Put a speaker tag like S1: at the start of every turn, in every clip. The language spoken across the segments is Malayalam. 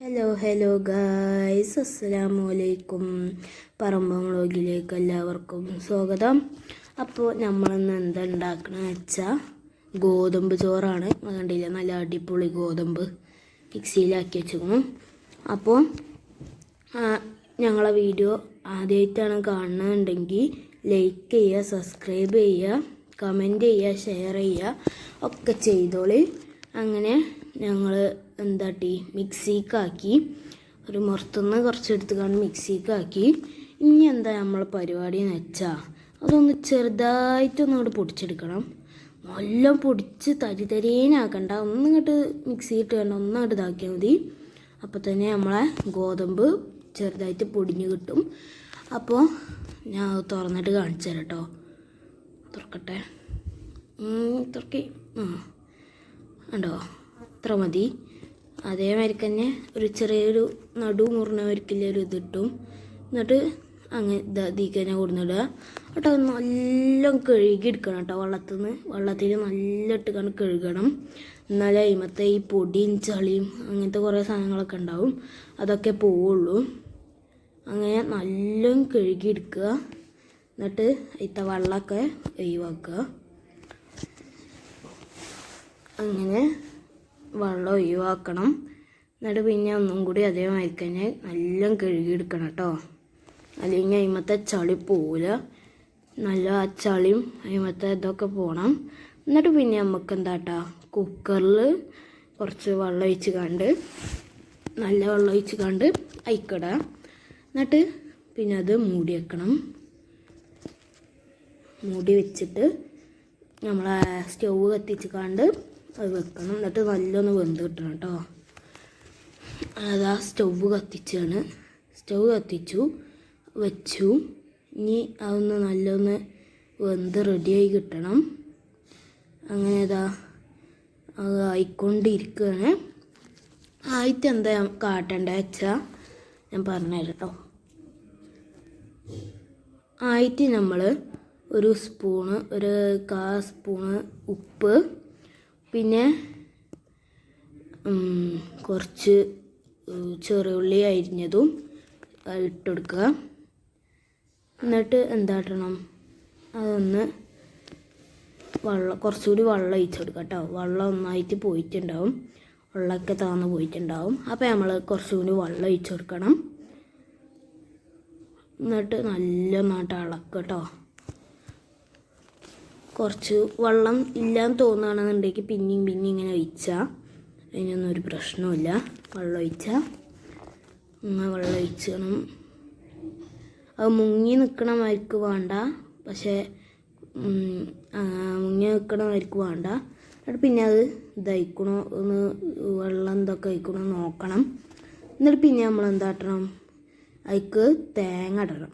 S1: ഹലോ ഹലോ ഗായ്സ് അസ്സലാമു അലൈക്കും പറമ്പം വ്ലോഗിലേക്ക് എല്ലാവർക്കും സ്വാഗതം. അപ്പോൾ നമ്മളിന്ന് എന്താ ഉണ്ടാക്കണമെന്ന് വെച്ചാൽ ഗോതമ്പ് ചോറാണ്. കണ്ടില്ല? നല്ല അടിപൊളി ഗോതമ്പ് മിക്സിയിലാക്കി വെച്ചിരുന്നു അപ്പോൾ ഞങ്ങളെ വീഡിയോ ആദ്യമായിട്ടാണ് കാണുന്നുണ്ടെങ്കിൽ ലൈക്ക് ചെയ്യുക സബ്സ്ക്രൈബ് ചെയ്യുക കമന്റ് ചെയ്യുക ഷെയർ ചെയ്യുക ഒക്കെ ചെയ്തോളി. അങ്ങനെ ഞങ്ങൾ എന്താട്ടി? മിക്സിക്കാക്കി. ഒരു മുറത്തുനിന്ന് കുറച്ചെടുത്ത് കണ്ട് മിക്സിക്കാക്കി. ഇനി എന്താ നമ്മൾ പരിപാടി എന്ന് വെച്ചാൽ അതൊന്ന് ചെറുതായിട്ടൊന്നും ഇങ്ങോട്ട് പൊടിച്ചെടുക്കണം. നല്ല പൊടിച്ച് തരി തരീനാക്കണ്ട ഒന്നിങ്ങോട്ട് മിക്സി ഇട്ട് കണ്ട ഒന്നങ്ങോട്ട് ഇതാക്കിയാൽ മതി. അപ്പോൾ തന്നെ നമ്മളെ ഗോതമ്പ് ചെറുതായിട്ട് പൊടിഞ്ഞ് കിട്ടും. അപ്പോൾ ഞാൻ തുറന്നിട്ട് കാണിച്ചു തരാം കേട്ടോ തുറക്കട്ടെ. തുറക്കി. ആ ഉണ്ടോ അത്ര മതി. അതേമാതിരി തന്നെ ഒരു ചെറിയൊരു നടു മുറിഞ്ഞവർക്കില്ല ഒരു ഇതിട്ടും. എന്നിട്ട് അങ്ങനെ ഇതിക്ക് തന്നെ കൊടുന്നിടുക കേട്ടോ നല്ല കഴുകി എടുക്കണം കേട്ടോ വെള്ളത്തിൽ നിന്ന് വെള്ളത്തിൽ നല്ല ഇട്ടുകൊണ്ട് കഴുകണം. എന്നാലേ അതിമത്തെ ഈ പൊടിയും ചളിയും അങ്ങനത്തെ കുറേ സാധനങ്ങളൊക്കെ ഉണ്ടാവും. അതൊക്കെ പോവുള്ളൂ. അങ്ങനെ നല്ല കഴുകി എടുക്കുക എന്നിട്ട് ഇത്ത വെള്ളമൊക്കെ ഒഴിവാക്കുക. അങ്ങനെ വെള്ളം ഒഴിവാക്കണം. എന്നിട്ട് പിന്നെ ഒന്നും കൂടി അതേമാതിരി തന്നെ നല്ല കഴുകിയെടുക്കണം കേട്ടോ അല്ലെങ്കിൽ അതിമത്തെ ചളി പോവില്ല നല്ല ആ ചളിയും അതിമത്തെ ഇതൊക്കെ പോകണം എന്നിട്ട് പിന്നെ നമുക്ക് എന്താട്ടാ കുക്കറിൽ കുറച്ച് വെള്ളം ഒഴിച്ച് കണ്ട് നല്ല വെള്ളം ഒഴിച്ച് കണ്ട് അയക്കട. എന്നിട്ട് പിന്നെ അത് മൂടി വെക്കണം. മൂടി വെച്ചിട്ട് നമ്മളെ സ്റ്റൗ കത്തിച്ച് കണ്ട് അത് വെക്കണം. എന്നിട്ട് നല്ലൊന്ന് വെന്ത് കിട്ടണം കേട്ടോ. അതാ സ്റ്റൗവ് കത്തിച്ചാണ്. സ്റ്റൗ കത്തിച്ചു വെച്ചു. ഇനി അതൊന്ന് നല്ലൊന്ന് വെന്ത് റെഡിയായി കിട്ടണം. അങ്ങനെ ഇതാ അത് ആയിക്കൊണ്ടിരിക്കുകയാണ്. ആയിട്ട് എന്താ കാട്ടേണ്ടത് വെച്ചാൽ ഞാൻ പറഞ്ഞു കേട്ടോ. ആയിട്ട് നമ്മൾ ഒരു സ്പൂണ് ഒരു കാ സ്പൂണ് ഉപ്പ് പിന്നെ കുറച്ച് ചെറുള്ളി അരിഞ്ഞതും ഇട്ടെടുക്കുക. എന്നിട്ട് എന്താട്ടണം? അതൊന്ന് വെള്ളം കുറച്ചുകൂടി വെള്ളം ഒഴിച്ചെടുക്കുക കേട്ടോ. വെള്ളം ഒന്നായിട്ട് പോയിട്ടുണ്ടാവും. വെള്ളമൊക്കെ താന്ന് പോയിട്ടുണ്ടാവും. അപ്പോൾ നമ്മൾ കുറച്ചുകൂടി വെള്ളം ഒഴിച്ചെടുക്കണം. എന്നിട്ട് നല്ല നാട്ട് ഇളക്കുക കേട്ടോ. കുറച്ച് വെള്ളം ഇല്ലാന്ന് തോന്നുകയാണെന്നുണ്ടെങ്കിൽ പിന്നെയും പിന്നെയും ഇങ്ങനെ ഒഴിച്ചാൽ അതിനൊന്നും ഒരു പ്രശ്നമില്ല വെള്ളം ഒഴിച്ചാൽ അങ്ങനെ വെള്ളം ഒഴിച്ചണം അത് മുങ്ങി നിൽക്കണ മാതിരിക്ക് വേണ്ട. പക്ഷേ മുങ്ങി നിൽക്കണ മാതിരിക്ക് വേണ്ട. എന്നിട്ട് പിന്നെ അത് ഇതായിക്കണോ? ഒന്ന് വെള്ളം ഇതൊക്കെ അയക്കണോ നോക്കണം. എന്നിട്ട് പിന്നെ നമ്മൾ എന്താട്ടണം അതിക്ക് തേങ്ങ ഇടണം.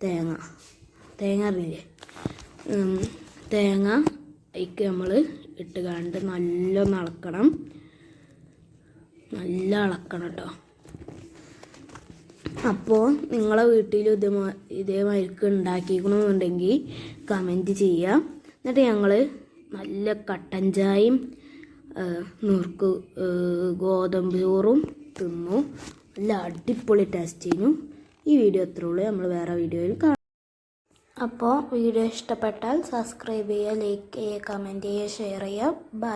S1: തേങ്ങ. തേങ്ങ അറിയില്ലേ ഉം, തേങ്ങ അതിക്ക് നമ്മൾ ഇട്ട് കണ്ട് നല്ല ഇളക്കണം നല്ല ഇളക്കണം കേട്ടോ അപ്പോൾ നിങ്ങളെ വീട്ടിൽ ഇതേമാ ഇതേമാതിരിക്ക് ഉണ്ടാക്കിക്കണമെന്നുണ്ടെങ്കിൽ കമന്റ് ചെയ്യുക എന്നിട്ട് ഞങ്ങൾ നല്ല കട്ടൻ ചായയും നുറുക്ക് ഗോതമ്പ് ചോറും തിന്നു. നല്ല അടിപൊളി ടേസ്റ്റ് ചെയ്യുന്നു ഈ വീഡിയോ അത്രേ ഉള്ളൂ. നമ്മൾ വേറെ വീഡിയോയിൽ കാണാം. അപ്പോൾ വീഡിയോ ഇഷ്ടപ്പെട്ടാൽ സബ്സ്ക്രൈബ് ചെയ്യുക ലൈക്ക് ചെയ്യുക കമന്റ് ചെയ്യുക ഷെയർ ചെയ്യുക. ബൈ